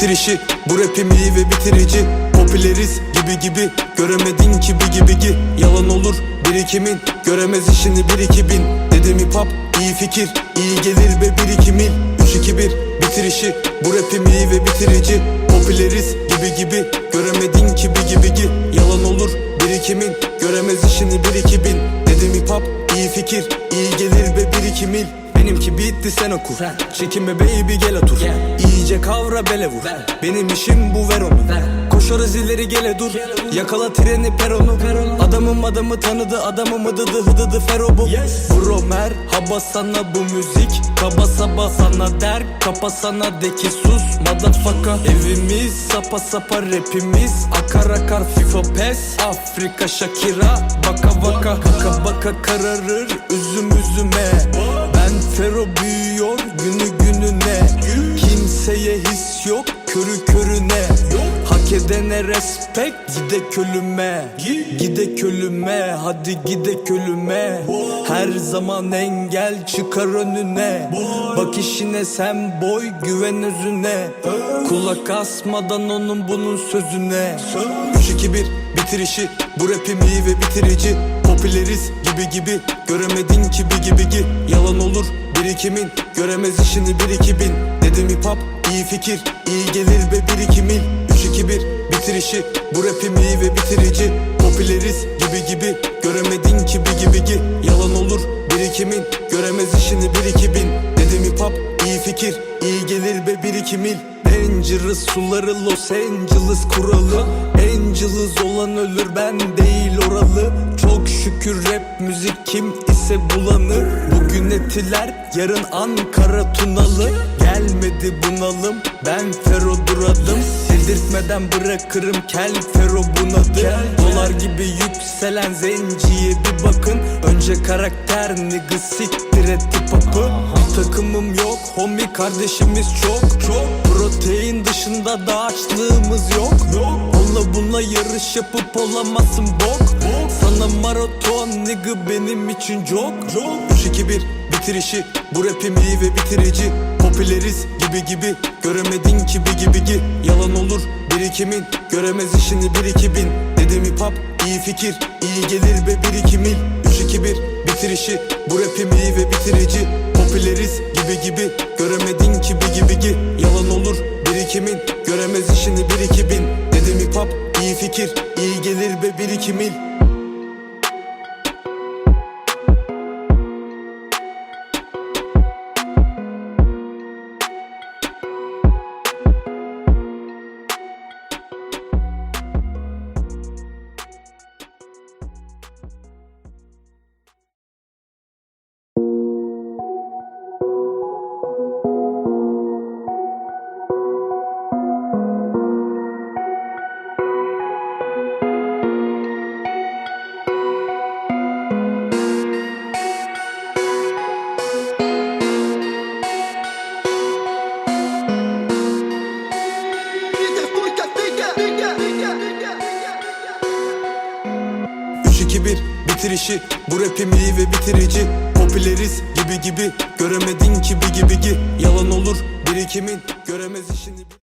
bitirişi Bu rapim iyi ve bitirici. Popüleriz gibi gibi Göremedin ki bigi bigi Yalan olur birikimin Göremez işini bir iki bin. Dedim hip hop iyi fikir iyi gelir ve bir iki mil. 3 2 1 bitirişi Bu rapim iyi ve bitirici. Popüleriz gibi gibi Göremedin ki bigi bigi Yalan olur birikimin Göremez işini bir iki bin. Dedim hip hop iyi fikir iyi gelir ve bir iki mil Benimki bitti sen oku. Çekinme baby gel otur. İyice kavra bele vur. Benim işim bu ver onu. Koşarız ileri gele dur. Yakala treni peronu Adamım adamı tanıdı adamım ıdıdı hıdıdı fero bu. Bro merhaba sana bu müzik. Kaba saba sana der Kapa sana de ki sus. Motherfucker. Evimiz sapa sapa rapimiz. Akar akar FIFA pes. Afrika Shakira Baka baka. Kaka baka kararır Üzüm üzüme. Ben fero büyüyor günü gününe. Kimseye his yok körü körüne. Hak edene respect gide kölüme. Gide kölüme hadi gide kölüme. Her zaman engel çıkar önüne. Bak işine sen boy güven özüne. Kulak asmadan onun bunun sözüne. 3-2-1 bitirişi Bu rapim iyi ve bitirici. Popüleriz gibi gibi. Göremedin ki bigi bigi Yalan olur birikimin. Göremez işini bir iki bin. Dedim hip hop iyi fikir. İyi gelir ve bir iki mil. 3-2-1 bitirişi Bu rapim iyi ve bitirici. Popüleriz gibi gibi. Göremedin ki bigi bigi Yalan olur birikimin. Göremez işini bir iki bin. Dedim hip hop iyi fikir. İyi gelir ve bir iki mil Dangerous suları Los Angeles kuralı. Angeles olan ölür ben değil oralı. Çok şükür rap müzik kim ise bulanır. Bugün etiler yarın Ankara Tunalı. Gelmedi bunalım ben fero duradım. Dedirtmeden bırakırım kel fero bunadı. Dolar gibi yükselen zenciye bir bakın. Önce karakter nigga siktir et hop'ı Takımım yok homie kardeşimiz çok çok Protein dışında da açlığımız yok. Onunla bununla yarış yapıp olamazsın bok. Sana maraton nigga benim için çok. 3-2-1 bitirişi. Bu rapim iyi ve bitirici. Popüleriz gibi gibi. Göremedin ki bigi bigi Yalan olur birikimin. Göremez işini bir iki bin. Dedim hip hop iyi fikir. İyi gelir ve bir iki mil. 3-2-1 bitirişi. Bu rapim iyi ve bitirici. Popüleriz gibi gibi. Göremedin ki bigi Yalan olur birikimin Göremez işini bir iki bin. Dedim hip hop iyi fikir iyi gelir ve bir bir bitirişi Bu rapim iyi ve bitirici. Popüleriz gibi gibi. Göremedin ki bigi bigi Yalan olur birikimin. Göremez işini